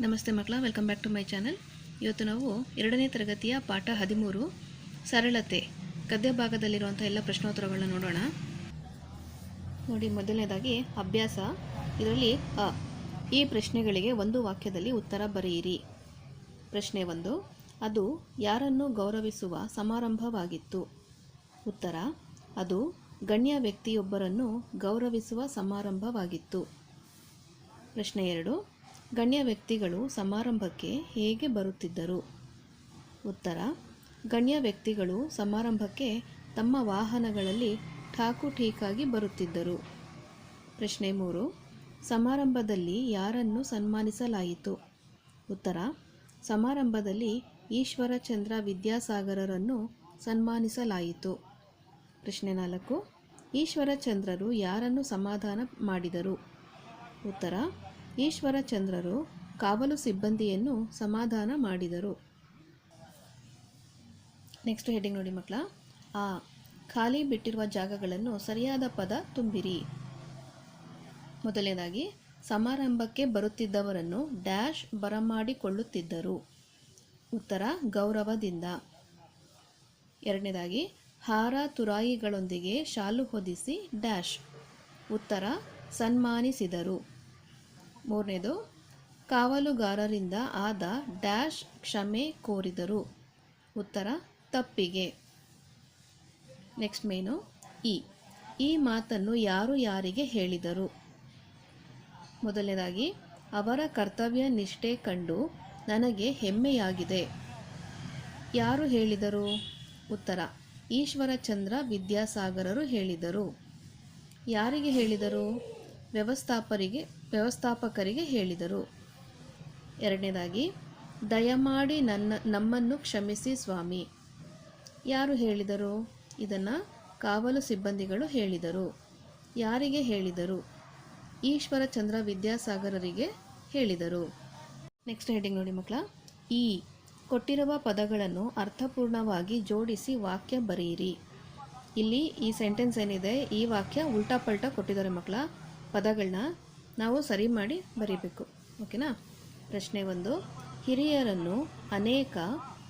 ನಮಸ್ತೆ ಮಕ್ಕಳ welcome back to my channel ಇವತ್ತು ನಾವು ಎರಡನೇ ತರಗತಿಯ ಪಾಠ ಹದಿಮೂರು, ಸರಳತೆ. ಗದ್ಯ ಭಾಗದಲ್ಲಿರುವಂಥ ಎಲ್ಲ ಪ್ರಶ್ನೋತ್ತರಗಳನ್ನ ನೋಡೋಣ. ನೋಡಿ, ಮೊದಲನೇದಾಗಿ ಅಭ್ಯಾಸ. ಇದರಲ್ಲಿ, ಅ, ಈ ಪ್ರಶ್ನೆಗಳಿಗೆ ಒಂದು ವಾಕ್ಯದಲ್ಲಿ ಉತ್ತರ ಬರೆಯಿರಿ. ಪ್ರಶ್ನೆ ಒಂದು, ಅದು ಯಾರನ್ನು ಗೌರವಿಸುವ ಸಮಾರಂಭವಾಗಿತ್ತು? ಉತ್ತರ, ಅದು ಗಣ್ಯ ವ್ಯಕ್ತಿಯೊಬ್ಬರನ್ನು ಗೌರವಿಸುವ ಸಮಾರಂಭವಾಗಿತ್ತು. ಪ್ರಶ್ನೆ ಎರಡು ಗಣ್ಯ ವ್ಯಕ್ತಿಗಳು ಸಮಾರಂಭಕ್ಕೆ ಹೇಗೆ ಬರುತ್ತಿದ್ದರು? ಉತ್ತರ, ಗಣ್ಯ ವ್ಯಕ್ತಿಗಳು ಸಮಾರಂಭಕ್ಕೆ ತಮ್ಮ ವಾಹನಗಳಲ್ಲಿ ಠಾಕು ಠೀಕಾಗಿ ಬರುತ್ತಿದ್ದರು. ಪ್ರಶ್ನೆ ಮೂರು, ಸಮಾರಂಭದಲ್ಲಿ ಯಾರನ್ನು ಸನ್ಮಾನಿಸಲಾಯಿತು? ಉತ್ತರ, ಸಮಾರಂಭದಲ್ಲಿ ಈಶ್ವರಚಂದ್ರ ವಿದ್ಯಾಸಾಗರರನ್ನು ಸನ್ಮಾನಿಸಲಾಯಿತು. ಪ್ರಶ್ನೆ ನಾಲ್ಕು ಈಶ್ವರಚಂದ್ರರು ಯಾರನ್ನು ಸಮಾಧಾನ ಮಾಡಿದರು? ಉತ್ತರ ಈಶ್ವರಚಂದ್ರರು ಕಾವಲು ಸಿಬ್ಬಂದಿಯನ್ನು ಸಮಾಧಾನ ಮಾಡಿದರು. ನೆಕ್ಸ್ಟ್ ಹೆಡ್ಡಿಂಗ್ ನೋಡಿ ಮಕ್ಕಳ. ಆ ಖಾಲಿ ಬಿಟ್ಟಿರುವ ಜಾಗಗಳನ್ನು ಸರಿಯಾದ ಪದ ತುಂಬಿರಿ. ಮೊದಲನೇದಾಗಿ, ಸಮಾರಂಭಕ್ಕೆ ಬರುತ್ತಿದ್ದವರನ್ನು ಡ್ಯಾಶ್ ಬರಮಾಡಿಕೊಳ್ಳುತ್ತಿದ್ದರು. ಉತ್ತರ, ಗೌರವದಿಂದ. ಎರಡನೇದಾಗಿ ಹಾರ ತುರಾಯಿಗಳೊಂದಿಗೆ ಶಾಲು ಹೊದಿಸಿ ಡ್ಯಾಶ್. ಉತ್ತರ, ಸನ್ಮಾನಿಸಿದರು. ಮೂರನೇದು, ಕಾವಲುಗಾರರಿಂದ ಆದ ಡ್ಯಾಶ್ ಕ್ಷಮೆ ಕೋರಿದರು. ಉತ್ತರ, ತಪ್ಪಿಗೆ. ನೆಕ್ಸ್ಟ್ ಮೇನು, ಈ. ಈ ಮಾತನ್ನು ಯಾರು ಯಾರಿಗೆ ಹೇಳಿದರು? ಮೊದಲನೇದಾಗಿ, ಅವರ ಕರ್ತವ್ಯ ನಿಷ್ಠೆ ಕಂಡು ನನಗೆ ಹೆಮ್ಮೆಯಾಗಿದೆ. ಯಾರು ಹೇಳಿದರು? ಉತ್ತರ, ಈಶ್ವರಚಂದ್ರ ವಿದ್ಯಾಸಾಗರರು ಹೇಳಿದರು. ಯಾರಿಗೆ ಹೇಳಿದರು? ವ್ಯವಸ್ಥಾಪರಿಗೆ, ವ್ಯವಸ್ಥಾಪಕರಿಗೆ ಹೇಳಿದರು. ಎರಡನೇದಾಗಿ, ದಯಮಾಡಿ ನನ್ನ, ನಮ್ಮನ್ನು ಕ್ಷಮಿಸಿ ಸ್ವಾಮಿ. ಯಾರು ಹೇಳಿದರು? ಇದನ್ನು ಕಾವಲು ಸಿಬ್ಬಂದಿಗಳು ಹೇಳಿದರು. ಯಾರಿಗೆ ಹೇಳಿದರು? ಈಶ್ವರಚಂದ್ರ ವಿದ್ಯಾಸಾಗರರಿಗೆ ಹೇಳಿದರು. ನೆಕ್ಸ್ಟ್ ಹೆಡಿಂಗ್ ನೋಡಿ ಮಕ್ಕಳ. ಈ, ಕೊಟ್ಟಿರುವ ಪದಗಳನ್ನು ಅರ್ಥಪೂರ್ಣವಾಗಿ ಜೋಡಿಸಿ ವಾಕ್ಯ ಬರೆಯಿರಿ. ಇಲ್ಲಿ ಈ ಸೆಂಟೆನ್ಸ್ ಏನಿದೆ? ಈ ವಾಕ್ಯ ಉಲ್ಟಾ ಪಲ್ಟಾ ಕೊಟ್ಟಿದ್ದಾರೆ ಮಕ್ಕಳ. ಪದಗಳನ್ನ ನಾವು ಸರಿ ಮಾಡಿ ಬರೀಬೇಕು. ಓಕೆನಾ? ಪ್ರಶ್ನೆ ಒಂದು, ಹಿರಿಯರನ್ನು ಅನೇಕ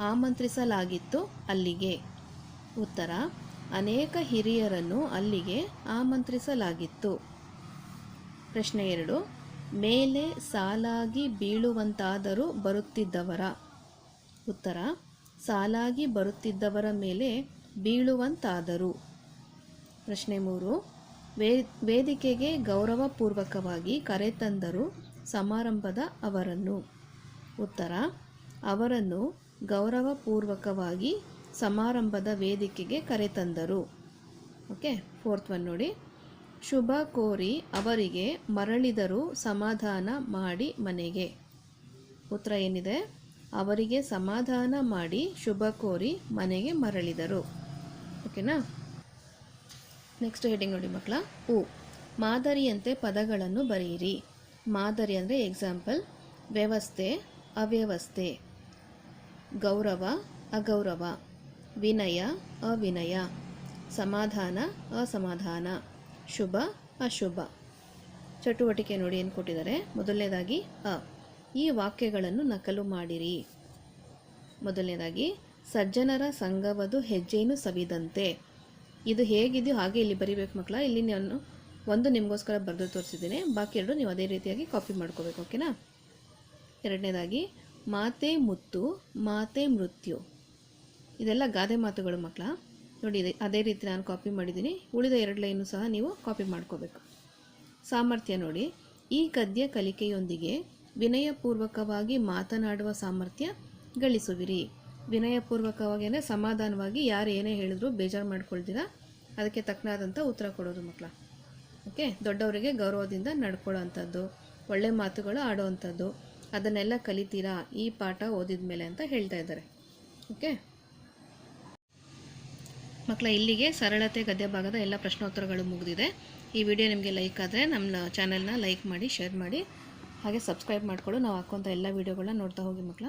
ಆಮಂತ್ರಿಸಲಾಗಿತ್ತು ಅಲ್ಲಿಗೆ. ಉತ್ತರ, ಅನೇಕ ಹಿರಿಯರನ್ನು ಅಲ್ಲಿಗೆ ಆಮಂತ್ರಿಸಲಾಗಿತ್ತು. ಪ್ರಶ್ನೆ ಎರಡು, ಮೇಲೆ ಸಾಲಾಗಿ ಬೀಳುವಂತಾದರೂ ಬರುತ್ತಿದ್ದವರ. ಉತ್ತರ, ಸಾಲಾಗಿ ಬರುತ್ತಿದ್ದವರ ಮೇಲೆ ಬೀಳುವಂತಾದರು. ಪ್ರಶ್ನೆ ಮೂರು ವೇ ವೇದಿಕೆಗೆ ಗೌರವಪೂರ್ವಕವಾಗಿ ಕರೆತಂದರು ಸಮಾರಂಭದ ಅವರನ್ನು. ಉತ್ತರ, ಅವರನ್ನು ಗೌರವಪೂರ್ವಕವಾಗಿ ಸಮಾರಂಭದ ವೇದಿಕೆಗೆ ಕರೆತಂದರು. ಓಕೆ, ಫೋರ್ತ್ ಒನ್ ನೋಡಿ. ಶುಭ ಕೋರಿ ಅವರಿಗೆ ಮರಳಿದರು ಸಮಾಧಾನ ಮಾಡಿ ಮನೆಗೆ. ಉತ್ತರ ಏನಿದೆ? ಅವರಿಗೆ ಸಮಾಧಾನ ಮಾಡಿ ಶುಭ ಕೋರಿ ಮನೆಗೆ ಮರಳಿದರು. ಓಕೆನಾ? ನೆಕ್ಸ್ಟ್ ಹೆಡಿಂಗ್ ನೋಡಿ ಮಕ್ಕಳ. ಉ. ಮಾದರಿಯಂತೆ ಪದಗಳನ್ನು ಬರೆಯಿರಿ. ಮಾದರಿ ಅಂದರೆ ಎಕ್ಸಾಂಪಲ್ ವ್ಯವಸ್ಥೆ, ಅವ್ಯವಸ್ಥೆ. ಗೌರವ, ಅಗೌರವ. ವಿನಯ, ಅವಿನಯ. ಸಮಾಧಾನ, ಅಸಮಾಧಾನ. ಶುಭ, ಅಶುಭ. ಚಟುವಟಿಕೆ ನೋಡಿ ಏನು ಕೊಟ್ಟಿದ್ದಾರೆ? ಮೊದಲನೇದಾಗಿ ಅ. ಈ ವಾಕ್ಯಗಳನ್ನು ನಕಲು ಮಾಡಿರಿ. ಮೊದಲನೇದಾಗಿ, ಸಜ್ಜನರ ಸಂಘವದು ಹೆಜ್ಜೆಯನ್ನು ಸವಿದಂತೆ. ಇದು ಹೇಗಿದೆಯೋ ಹಾಗೆ ಇಲ್ಲಿ ಬರಿಬೇಕು ಮಕ್ಕಳ. ಇಲ್ಲಿ ನಾನು ಒಂದು ನಿಮಗೋಸ್ಕರ ಬರೆದು ತೋರಿಸಿದ್ದೀನಿ. ಬಾಕಿ ಎರಡು ನೀವು ಅದೇ ರೀತಿಯಾಗಿ ಕಾಪಿ ಮಾಡ್ಕೋಬೇಕು ಓಕೆನಾ ಎರಡನೇದಾಗಿ, ಮಾತೆ ಮುತ್ತು, ಮಾತೆ ಮೃತ್ಯು. ಇದೆಲ್ಲ ಗಾದೆ ಮಾತುಗಳು ಮಕ್ಕಳ. ನೋಡಿ ಅದೇ ರೀತಿ ನಾನು ಕಾಪಿ ಮಾಡಿದ್ದೀನಿ. ಉಳಿದ ಎರಡು ಲೈನು ಸಹ ನೀವು ಕಾಪಿ ಮಾಡ್ಕೋಬೇಕು. ಸಾಮರ್ಥ್ಯ ನೋಡಿ, ಈ ಗದ್ಯ ಕಲಿಕೆಯೊಂದಿಗೆ ವಿನಯಪೂರ್ವಕವಾಗಿ ಮಾತನಾಡುವ ಸಾಮರ್ಥ್ಯ ಗಳಿಸುವಿರಿ. ವಿನಯಪೂರ್ವಕವಾಗಿ ಸಮಾಧಾನವಾಗಿ ಯಾರು ಏನೇ ಹೇಳಿದ್ರು ಬೇಜಾರು ಮಾಡ್ಕೊಳ್ತೀರ? ಅದಕ್ಕೆ ತಕ್ಕನಾದಂಥ ಉತ್ತರ ಕೊಡೋದು ಮಕ್ಕಳ. ಓಕೆ? ದೊಡ್ಡವರಿಗೆ ಗೌರವದಿಂದ ನಡ್ಕೊಳ್ಳೋ ಅಂಥದ್ದು ಒಳ್ಳೆ ಮಾತುಗಳು ಆಡೋ ಅಂಥದ್ದು ಅದನ್ನೆಲ್ಲ ಕಲಿತೀರಾ? ಈ ಪಾಠ ಓದಿದ ಮೇಲೆ ಅಂತ ಹೇಳ್ತಾ ಇದ್ದಾರೆ. ಓಕೆ? ಮಕ್ಕಳ, ಇಲ್ಲಿಗೆ ಸರಳತೆ, ಗದ್ಯ ಭಾಗದ ಎಲ್ಲ ಪ್ರಶ್ನೋತ್ತರಗಳು ಮುಗಿದಿದೆ. ಈ ವಿಡಿಯೋ ನಿಮಗೆ ಲೈಕ್ ಆದರೆ ನಮ್ಮ ಚಾನೆಲ್ನ ಲೈಕ್ ಮಾಡಿ, ಶೇರ್ ಮಾಡಿ, ಹಾಗೆ ಸಬ್ಸ್ಕ್ರೈಬ್ ಮಾಡಿಕೊಳ್ಳು, ನಾವು ಹಾಕುವಂಥ ಎಲ್ಲ ವೀಡಿಯೋಗಳನ್ನ ನೋಡ್ತಾ ಹೋಗಿ ಮಕ್ಕಳ.